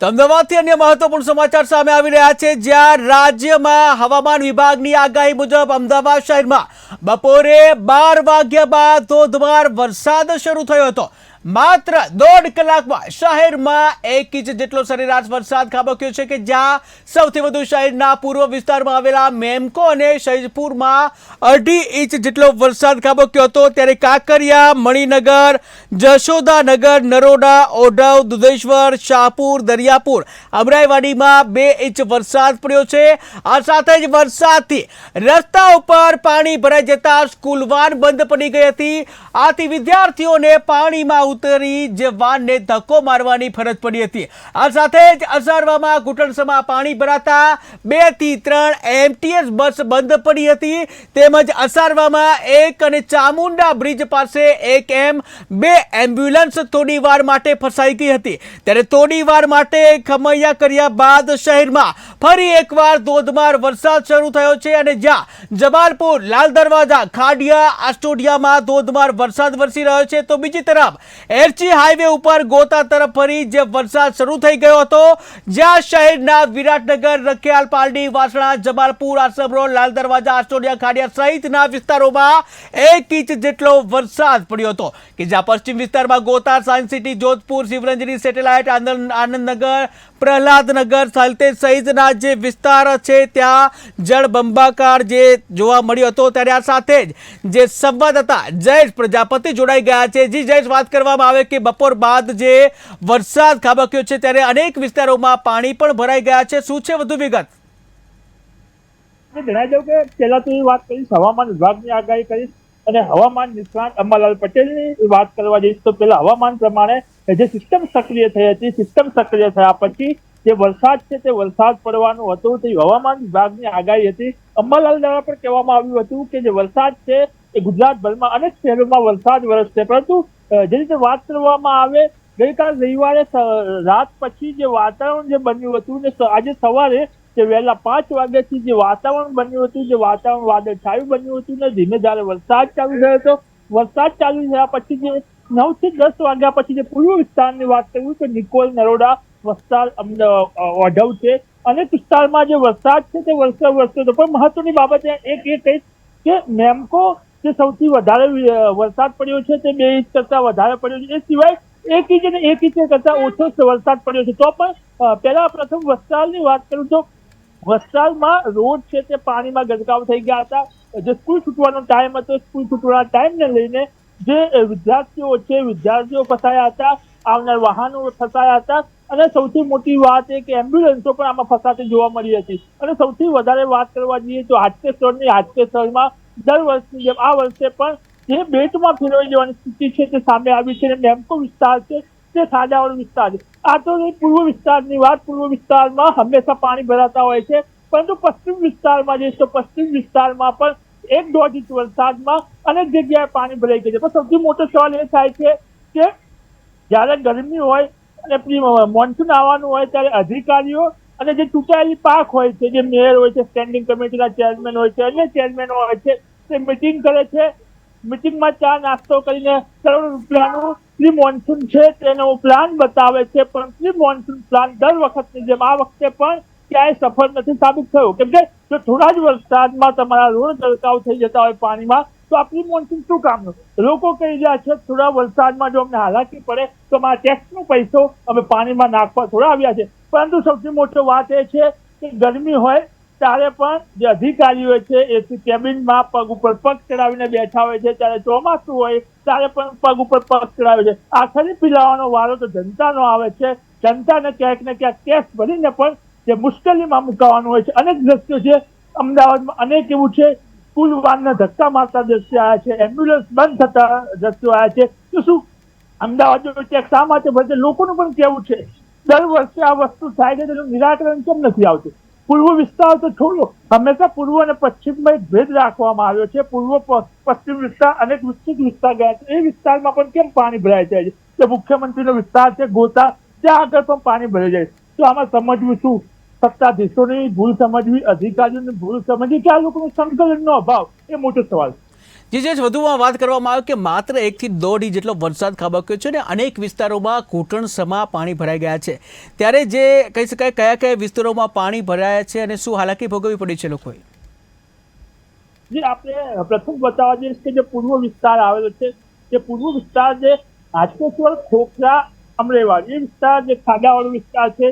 અમદાવાદથી અન્ય મહત્વપૂર્ણ સમાચાર સામે આવી રહ્યા છે. જ્યાં રાજ્યમાં હવામાન વિભાગની આગાહી મુજબ અમદાવાદ શહેરમાં બપોરે બાર વાગ્યા બાદ ધોધમાર વરસાદ શરૂ થયો હતો. માત્ર દોઢ કલાકમાં શહેરમાં એક ઇંચ જેટલો સરેરાશ વરસાદ ખાબક્યો છે કે જ્યાં સૌથી વધુ શહેરના પૂર્વ વિસ્તારમાં આવેલા મેમકો અને શૈજપુરમાં અઢી ઇંચ જેટલો વરસાદ ખાબક્યો હતો. ત્યારે કાંકરિયા, મણિનગર, જશોદાનગર, નરોડા, ઓઢવ, દુધેશ્વર, શાહપુર, દરિયાપુર અમરાઈવાડીમાં બે ઇંચ વરસાદ પડ્યો છે. આ સાથે જ વરસાદથી રસ્તા ઉપર પાણી ભરાઈ જતા સ્કૂલ વાન બંધ પડી ગઈ હતી. આથી વિદ્યાર્થીઓને પાણીમાં ઉતરી જે વાનને ધક્કો મારવાની ફરજ પડી હતી. આ સાથે જ અસારવામાં ઘૂંટણસમાં પાણી ભરાતા બેથી ત્રણ એમટીએસ બસ બંધ પડી હતી. તેમજ અસારવામાં એક અને ચામુંડા બ્રિજ પાસે એક એમ બે એમ્બ્યુલન્સ થોડી વાર માટે ફસાઈ ગઈ હતી. ત્યારે થોડી વાર માટે ખમૈયા કર્યા બાદ શહેરમાં ફરી એકવાર ધોધમાર વરસાદ શરૂ થયો છે અને જ્યાં જમાલપુર, લાલ દરવાજા, ખાડિયા, આસ્ટોડિયામાં ધોધમાર વરસાદ વરસી રહ્યો છે. તો બીજી તરફ એરચી હાઈવે ઉપર ગોતા તરફ ફરી જે વરસાદ શરૂ થઈ ગયો હતો, જ્યાં શહેરના વિરાટનગર, રખિયાલ, પાલડી, વાસણા, જમાલપુર આસમ રોડ લાલ દરવાજા આસ્ટોડિયા ખાડિયા સહિતના વિસ્તારોમાં એક ઇંચ જેટલો વરસાદ પડ્યો હતો. કે જ્યાં પશ્ચિમ વિસ્તારમાં Gota Science City, Jodhpur, Shivranjani, Satellite, Anand, Anandnagar, Prahladnagar Thaltej સહિતના જે વિસ્તાર છે, ત્યાં જળબંબાકાર જે જોવા મળ્યો હતો, ત્યારે આ સાથે જ જે સંવાદદાતા જયેશ પ્રજાપતિ જોડાઈ ગયા છે. જી જયેશ, વાત કરવામાં આવે કે બપોર બાદ જે વરસાદ ખાબક્યો છે ત્યારે અનેક વિસ્તારોમાં પાણી પણ ભરાઈ ગયા છે. શું છે વધુ વિગત? જણાવી દઉં કે પહેલા તો વાત કરીશ, હવામાન વિભાગની આગાહી કરીશ અને હવામાન નિષ્ણાત અંબાલાલ પટેલની વાત કરવા જઈશ તો પહેલા હવામાન પ્રમાણે જે સિસ્ટમ સક્રિય થઈ હતી, સિસ્ટમ સક્રિય થયા પછી જે વરસાદ છે તે વરસાદ પડવાનું હતું. તે હવામાન વિભાગની આગાહી હતી. અંબાલાલ દ્વારા પણ કહેવામાં આવ્યું હતું કે જે વરસાદ છે એ ગુજરાતભરમાં અનેક શહેરોમાં વરસાદ વરસશે પરંતુ જે રીતે વાત કરવામાં આવે, ગઈકાલ રવિવારે રાત પછી જે વાતાવરણ જે બન્યું હતું ને આજે સવારે જે વહેલા પાંચ વાગ્યાથી જે વાતાવરણ બન્યું હતું, જે વાતાવરણ વાદળ છાયું બન્યું હતું ને ધીમે ધારે વરસાદ ચાલુ થયો હતો. વરસાદ ચાલુ થયા પછી જે નવથી દસ વાગ્યા પછી જે પૂર્વ વિસ્તારની વાત કરું તો નિકોલ નરોડા વસ્તાર અઢવ છે. અનેક વિસ્તારમાં જે વરસાદ છે તે વરસે વરસ્યો હતો. પણ મહત્વની બાબત એક એ કહીશ કે મેમકો જે સૌથી વધારે વરસાદ પડ્યો છે તે બે ઇંચ કરતા વધારે પડ્યો છે. એ સિવાય એક ઇંચ અને એક ઇંચ કરતા ઓછો વરસાદ પડ્યો છે. તો પણ પહેલા પ્રથમ વસ્ત્રાલની વાત કરું તો વસ્ત્રાલમાં રોડ છે તે પાણીમાં ગરકાવ થઈ ગયા હતા. જે સ્કૂલ છૂટવાનો ટાઈમ હતો, સ્કૂલ છૂટવાના ટાઈમને લઈને જે વિદ્યાર્થીઓ છે, વિદ્યાર્થીઓ ફસાયા હતા, આવનાર વાહનો ફસાયા હતા. અને સૌથી મોટી વાત એ કે એમ્બ્યુલન્સો પણ આમાં ફસાતી જોવા મળી હતી. અને સૌથી વધારે વાત કરવા જઈએ તો હાટકેશ્વરની, હાટકેશ્વરમાં દર વર્ષની જેમ આ વર્ષે પણ જે બેટમાં ફેરવાઈ જવાની સ્થિતિ છે તે સામે આવી છે અને વિસ્તાર છે તે સાજાવાળો વિસ્તાર છે. આ તો પૂર્વ વિસ્તારની વાત, પૂર્વ વિસ્તારમાં હંમેશા પાણી ભરાતા હોય છે, પરંતુ પશ્ચિમ વિસ્તારમાં જઈશ તો પશ્ચિમ વિસ્તારમાં પણ એક દોઢ ઇંચ વરસાદમાં અનેક જગ્યાએ પાણી ભરાઈ ગયું છે. પણ સૌથી મોટો સવાલ એ થાય છે કે જ્યારે ગરમી હોય અને મોન્સૂન આવવાનું હોય ત્યારે અધિકારીઓ અને જે ચૂંટાયેલી પાક હોય છે, જે મેયર હોય છે સ્ટેન્ડિંગ કમિટીના ચેરમેન હોય છે, અન્ય ચેરમેન હોય છે, તે મિટિંગ કરે છે. મિટિંગમાં ચા નાસ્તો કરીને કરોડ રૂપિયાનું પ્રી મોન્સૂન છે તેનો પ્લાન બતાવે છે, પણ પ્રી મોન્સૂન પ્લાન દર વખતની જેમ આ વખતે પણ ક્યાંય સફળ નથી સાબિત થયું. કેમ કે જો થોડા જ વરસાદમાં તમારા ઋણ ગરકાવ થઈ જતા હોય પાણીમાં, તો આ પ્રી મોન્સૂન શું કામનું લોકો કહી રહ્યા છે, થોડા વરસાદમાં જો અમને હાલાકી પડે, તો અમારા ટેક્સનો પૈસો અમે પાણીમાં નાખવા થોડા આવ્યા છે. પરંતુ સૌથી મોટો વાત એ છે કે ગરમી હોય ત્યારે પણ જે અધિકારીઓ છે, એ કેબિનમાં પગ ઉપર પગ ચડાવીને બેઠા હોય છે. ત્યારે ચોમાસું હોય ત્યારે પણ પગ ઉપર પગ ચડાવે છે. આખરી પીલાવાનો વારો તો જનતાનો આવે છે. જનતાને ક્યાંક ને ક્યાંક કેસ ભરીને પણ જે મુશ્કેલીમાં મુકાવાનું હોય છે. અનેક દ્રશ્યો છે. અમદાવાદમાં અનેક એવું છે. સ્કૂલ વાનના ધક્કા મારતા દ્રશ્યો આવ્યા છે. એમ્બ્યુલન્સ બંધ થતા દ્રશ્યો આવ્યા છે. તો શું? અમદાવાદનો ચેક શા માટે ભરશે? લોકોનું પણ કેવું છે? દર વર્ષે આ વસ્તુ થાય છે, તેનું નિરાકરણ કેમ નથી આવતું? પૂર્વ વિસ્તાર તો છોડો. હંમેશા પૂર્વ અને પશ્ચિમમાં એક ભેદ રાખવામાં આવ્યો છે. પૂર્વ પશ્ચિમ વિસ્તાર અનેક વિકસિત વિસ્તાર ગયા છે. એ વિસ્તારમાં પણ કેમ પાણી ભરાઈ જાય છે? જે મુખ્યમંત્રીનો વિસ્તાર છે, ગોતા, ત્યાં આગળ પણ પાણી ભરાઈ જાય તો આમાં સમજવું શું? સત્તાધીશોની ભૂલ સમજવી, અધિકારીઓની ભૂલ સમજવી કે આ લોકોનું સંકલનનો અભાવ? એ મોટો સવાલ છે. જે જે વધુમાં વાત કરવામાં આવે કે માત્ર એકથી દોઢ ઇંચ જેટલો વરસાદ ખાબક્યો છે અને અનેક વિસ્તારોમાં ઘૂંટણસમાં પાણી ભરાઈ ગયા છે. ત્યારે જે કહી શકાય કયા કયા વિસ્તારોમાં પાણી ભરાયા છે અને શું હાલાકી ભોગવવી પડી છે લોકોએ? જે આપણે પ્રથમ બતાવવા જઈશ કે જે પૂર્વ વિસ્તાર આવેલો છે જે પૂર્વ વિસ્તાર જે આજકેશ્વર ખોખરા અમરેવાડ એ વિસ્તાર જે ખાડાવાળો વિસ્તાર છે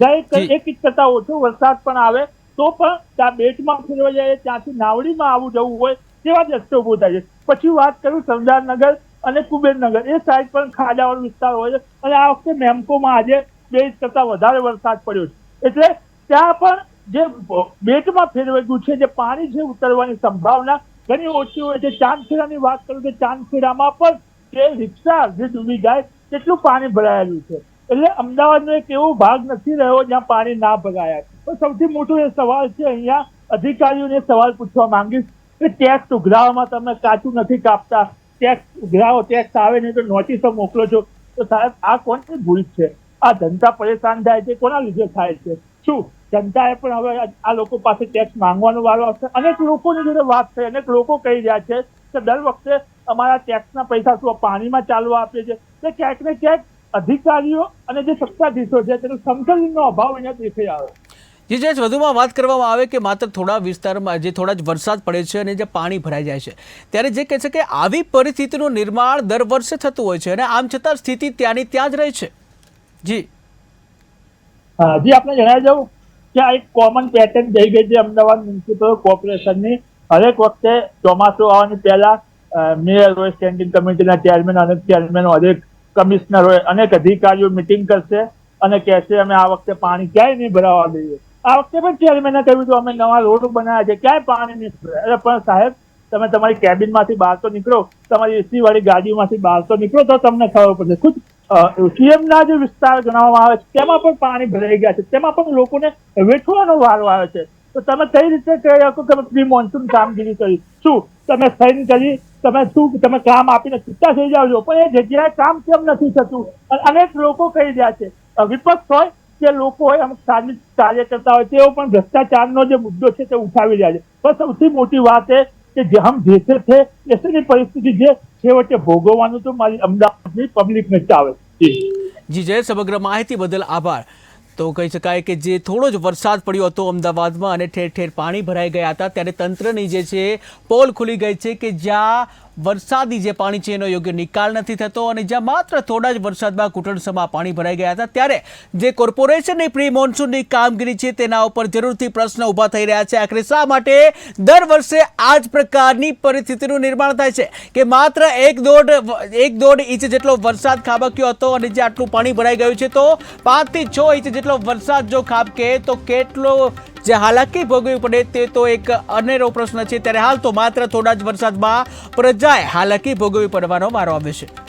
જ્યાં. એક ઇંચ કરતા ઓછો વરસાદ પણ આવે. તો પણ ત્યાં બેટમાં ફેરવા જાય, ત્યાંથી નાવડીમાં આવું જવું હોય તેવા રસ્તે ઉભું થાય છે. પછી વાત કરું સરદારનગર અને કુબેરનગર. એ સાઈડ પણ ખાડાવાળો વિસ્તાર હોય છે અને આ વખતે મેમ્કોમાં આજે બે ઇંચ કરતા વધારે વરસાદ પડ્યો છે. એટલે ત્યાં પણ જે બેટમાં ફેરવાયું છે, જે પાણી છે ઉતરવાની સંભાવના ઘણી ઓછી હોય છે. ચાંદખેડાની વાત કરું કે ચાંદખેડામાં પણ જે રિક્ષા જે ડૂબી જાય તેટલું પાણી ભરાયેલું છે. એટલે અમદાવાદનો એક એવો ભાગ નથી રહ્યો જ્યાં પાણી ના ભરાયા સૌથી મોટો એ સવાલ છે, અહીંયા અધિકારીઓને સવાલ પૂછવા માંગીશ કે ટેક્સ ઉઘરાવવામાં તમે કાચું નથી કાપતા. ટેક્સ ઉઘરાવો ટેક્સ આવે નહીં તો નોટિસો મોકલો છો. તો સાહેબ, આ કોની ભૂલ છે. આ જનતા પરેશાન થાય છે, કોના લીધે થાય છે? શું? જનતાએ પણ હવે આ- આ લોકો પાસે ટેક્સ માંગવાનો વારો આવશે? અનેક લોકોની જોડે વાત થઈ, અનેક લોકો કહી રહ્યા છે કે દર વખતે અમારા ટેક્સના પૈસા શું પાણીમાં ચાલવા આપીએ છે? એટલે ક્યાંક ને ક્યાંક અધિકારીઓ અને જે સત્તાધીશો છે, તેનો સંકલનનો અભાવ અહીંયા દેખાઈ આવે. જે જે વધુમાં વાત કરવામાં આવે કે માત્ર થોડા વિસ્તારમાં જે થોડા જ વરસાદ પડે છે અને જે પાણી ભરાઈ જાય છે, ત્યારે જે કહે છે કે આવી પરિસ્થિતિનું નિર્માણ દર વર્ષે થતું હોય છે અને આમ છતાં સ્થિતિ ત્યાંની ત્યાં જ રહે છે. જી. હજી આપણે જણાવી દઉં કે આ એક કોમન પેટર્ન થઈ ગઈ છે અમદાવાદ મ્યુનિસિપલ કોર્પોરેશનની હરેક વખતે ચોમાસું આવવાની પહેલા મેયર હોય સ્ટેન્ડિંગ કમિટીના ચેરમેન અનેક ચેરમેન હરેક કમિશનર હોય, અનેક અધિકારીઓ મિટિંગ કરશે અને કહેશે અમે આ વખતે પાણી ક્યાંય નહીં ભરાવા દઈએ. આ વખતે પણ ચેરમેને કહ્યું હતું, અમે નવા રોડ બનાવ્યા છે. ક્યાંય પાણી નહીં પણ સાહેબ, તમે તમારી કેબિનમાંથી બહાર તો નીકળો, તમારી એસી વાળી ગાડીમાંથી બહાર તો નીકળો, તો તમને ખબર પડશે. ખુદ સીએમ ના જે વિસ્તાર ગણવામાં આવે છે, તેમાં પણ પાણી ભરાઈ ગયા છે. તેમાં પણ લોકોને વેઠવાનો વારો આવે છે. તો તમે કઈ રીતે કહી શકો તમે પ્રી મોન્સૂન કામગીરી કરી? શું? તમે સાઈન કરી, તમે શું, તમે કામ આપીને છૂટા થઈ જાવ છો પણ એ જગ્યાએ કામ કેમ નથી થતું? અને અનેક લોકો કહી રહ્યા છે. વિપક્ષ હોય કે લોકો હોય અમુક સામાજિક કાર્યકર્તા હોય, તેઓ પણ ભ્રષ્ટાચારનો જે મુદ્દો છે તે ઉઠાવી રહ્યા છે. પણ સૌથી મોટી વાત એ કે જે હમ જેસે છે એસેની પરિસ્થિતિ જે છેવટે ભોગવવાનું તો મારી અમદાવાદની પબ્લિકને ચાવે જી જી જય સમગ્ર માહિતી બદલ આભાર. તો કહી શકાય કે જે થોડો જ વરસાદ પડ્યો હતો અમદાવાદમાં અને ઠેર ઠેર પાણી ભરાઈ ગયા હતા, ત્યારે તંત્રની જે છે, પોલ ખુલી ગઈ છે કે જ્યાં વરસાદી જે પાણી છે એનો યોગ્ય નિકાલ નથી થતો અને જ્યાં માત્ર થોડા જ વરસાદમાં ઘૂંટણસમાં પાણી ભરાઈ ગયા હતા, ત્યારે જે કોર્પોરેશનની પ્રી મોન્સૂનની કામગીરી છે તેના ઉપર જરૂરથી પ્રશ્ન ઊભા થઈ રહ્યા છે. આખરે શા માટે દર વર્ષે આ જ પ્રકારની પરિસ્થિતિનું નિર્માણ થાય છે? કે માત્ર એક દોઢ એક દોઢ ઇંચ જેટલો વરસાદ ખાબક્યો હતો અને જે આટલું પાણી ભરાઈ ગયું છે, તો પાંચથી છ ઇંચ જેટલો વરસાદ જો ખાબકે, તો કેટલો જે હાલાકી ભોગવવી પડે તે તો એક અનેરો પ્રશ્ન છે. ત્યારે હાલ તો માત્ર થોડા જ વરસાદમાં પ્રજાએ હાલાકી ભોગવવી પડવાનો વારો આવ્યો છે.